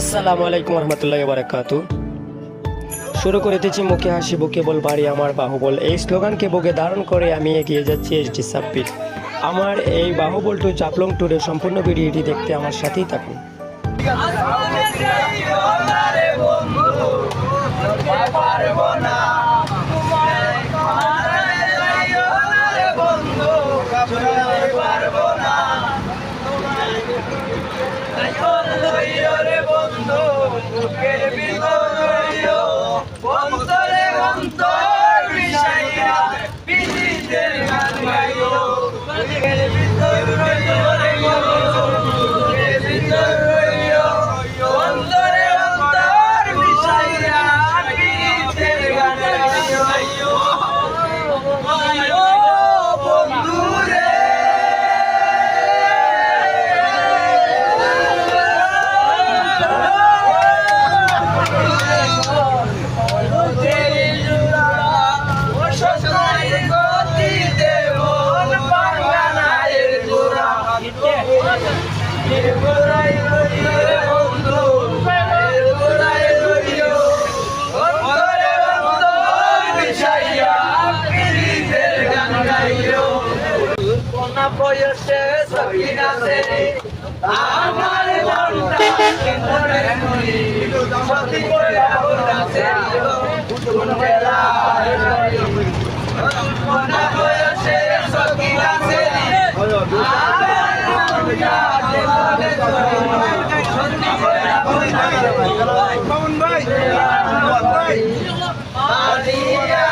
আসসালামু আলাইকুম রহমতুল্লাহ বারাকাতু। শুরু করে দিচ্ছি মুখে হাসি, বুকে বল, বাড়ি আমার বাহুবল। এই স্লোগানকে বুকে ধারণ করে আমি এগিয়ে যাচ্ছি এসডি সাব্বির। আমার এই বাহুবল টু চাপলং ট্যুরের সম্পূর্ণ ভিডিওটি দেখতে আমার সাথেই থাকুন। অন্তরে বয়সে সকিনা সেরে আমার মনটা কেমনে করি সত্যি করে শুনবেলা মনা বয়সে সকিনা সেরি আমার মনটা কেমনে করি সত্যি করে আমরা আলিয়া আমার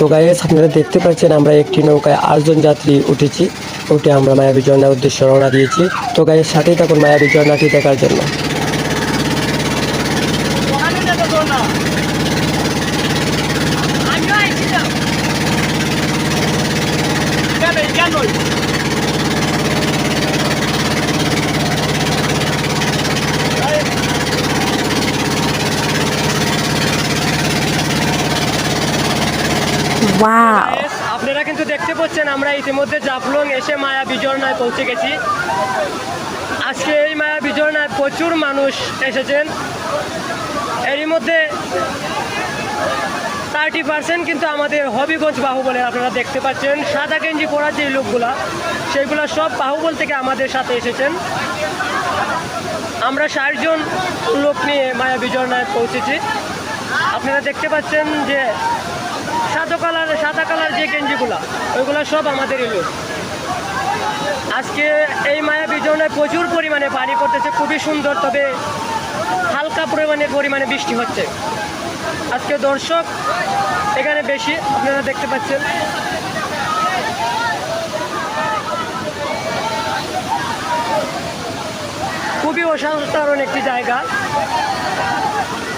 তো গাইস আপনারা দেখতে পাচ্ছেন আমরা একটি নৌকায় আটজন যাত্রী উঠেছি। উঠে আমরা মায়াবী ঝর্ণার উদ্দেশ্যে রওনা দিয়েছি। তো গায়ের সাথেই থাকুন মায়াবী ঝর্ণাটি দেখার জন্য। Wow. আপনারা কিন্তু দেখতে পাচ্ছেন, আমরা ইতিমধ্যে জাফলং এসে মায়া বিজর্ণায় পৌঁছে গেছি। আজকে এই মায়া বিজর্ণায় প্রচুর মানুষ এসেছেন। এরই মধ্যে থার্টি পার্সেন্ট কিন্তু আমাদের হবিগঞ্জ বাহুবলের আপনারা দেখতে পাচ্ছেন। সাদা গেঞ্জি পরা যে লোকগুলা সেগুলো সব বাহুবল থেকে আমাদের সাথে এসেছেন। আমরা ষাটজন লোক নিয়ে মায়া বিজর্ণায় পৌঁছেছি। আপনারা দেখতে পাচ্ছেন যে সাদা কালার সাদা কালার যে গেঞ্জিগুলো, ওইগুলো সব আমাদেরই লোক আজকে এই মায়া বিজনায় প্রচুর পরিমাণে পানি পড়তেছে, খুবই সুন্দর, তবে হালকা পরিমাণে পরিমাণে বৃষ্টি হচ্ছে। আজকে দর্শক এখানে বেশি, আপনারা দেখতে পাচ্ছেন। খুবই অসাধারণ একটি জায়গা।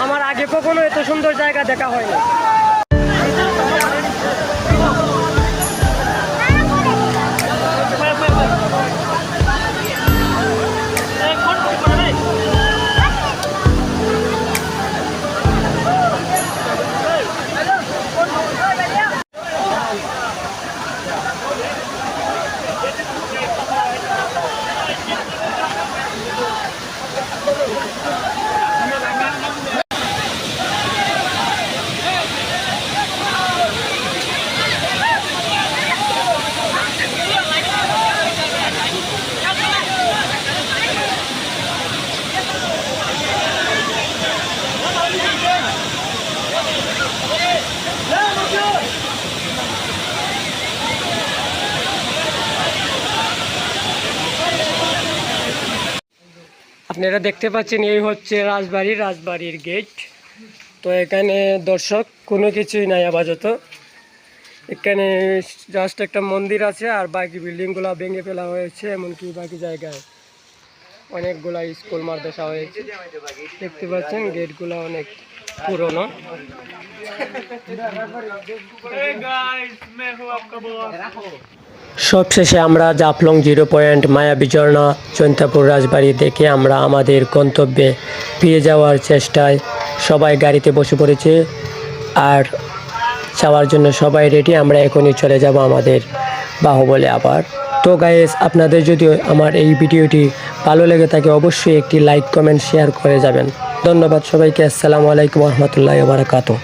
আমার আগে কখনো এত সুন্দর জায়গা দেখা হয়নি। আপনারা দেখতে পাচ্ছেন এই হচ্ছে রাজবাড়ি রাজবাড়ির গেট। তো এখানে দর্শক, কোনো কিছুই নাই আপাতত। এখানে জাস্ট একটা মন্দির আছে আর বাকি বিল্ডিংগুলো ভেঙে ফেলা হয়েছে, এমনকি বাকি জায়গায় অনেকগুলা স্কুল মাদ্রাসা হয়েছে। দেখতে পাচ্ছেন গেটগুলো অনেক পুরনো। সবশেষে আমরা জাফলং জিরো পয়েন্ট মায়াবী ঝর্ণা চৈন্তাপুর রাজবাড়ি দেখে আমরা আমাদের গন্তব্যে ফিরে যাওয়ার চেষ্টায় সবাই গাড়িতে বসে পড়েছে আর যাওয়ার জন্য সবাই রেডি আমরা এখনই চলে যাব আমাদের বাহুবলে আবার। তো গাইস আপনাদের যদি আমার এই ভিডিওটি ভালো লেগে থাকে অবশ্যই একটি লাইক কমেন্ট শেয়ার করে যাবেন। ধন্যবাদ সবাইকে, আসসালামু আলাইকুম রহমতুল্লাহ বারাকাতু